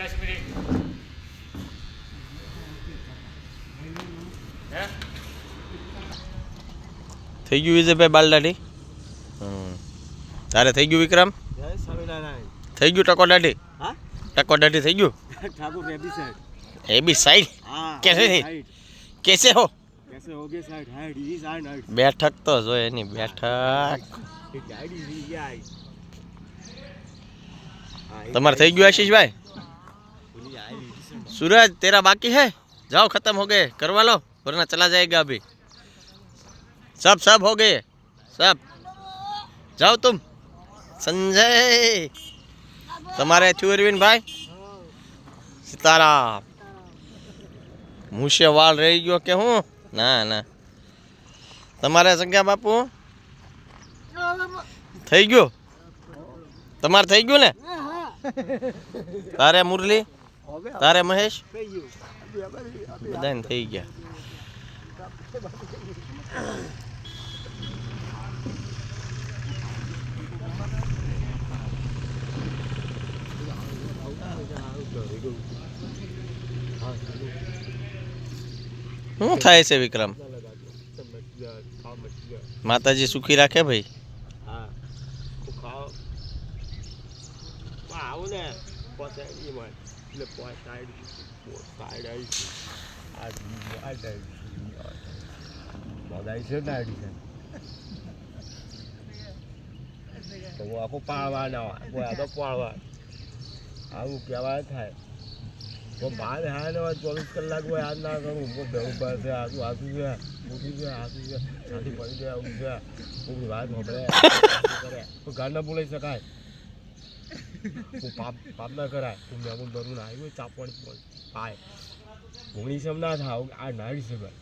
દસ મિનિટ થઈ ભાઈ વિજયભાઈ બાલદાઢી? તારે થઈ ગયું વિક્રમ? થઈ ગયું ટકો દાઢી? ટકો દાઢી થઈ ગયું? એબી સાઈડ. કેસે કેસે હો બેઠક તો જોઈએ એની બેઠક. તમારે થઈ ગયું. આશીષભાઈ? सूरज तेरा बाकी है जाओ खत्म हो गए करवा लो वरना चला जाएगा अभी सब सब हो गए सब जाओ तुम संजय તમારે થયું અરવિંદભાઈ સીતારામ મૂછે વાળ રહી ગયો કે હું ના ના તમારે સંજ્ઞા બાપુ થઈ ગયું તમારે થઈ ગયું ને તારે મુરલી તારે મહેશ? બધાને થઈ ગયા. શું થાય છે વિક્રમ? માતાજી સુખી રાખે ભાઈ? હા. આવું ને. એટલે સાઈડ સાઈડ આવી છે બધાય છે ને આડી છે તો આખો પાળવાના કોઈ આ તો પાળવા આવું કહેવાય થાય તો બહાર હા ને ચોવીસ કલાક હોય આ ના કરું હું ભેગું પાસે આટલું હાથું છે ઉઠી છે હાથું છે હાથી પડી જાય આવું છે કોઈ વાત સાંભળે કરે તો ઘર બોલાઈ શકાય હું પાપ પાપ ના કરાય હું મેમુન બરું ના આવ્યું ચાપણ પાય ભૂંગળી સમ ના થાવ આ છે ભાઈ.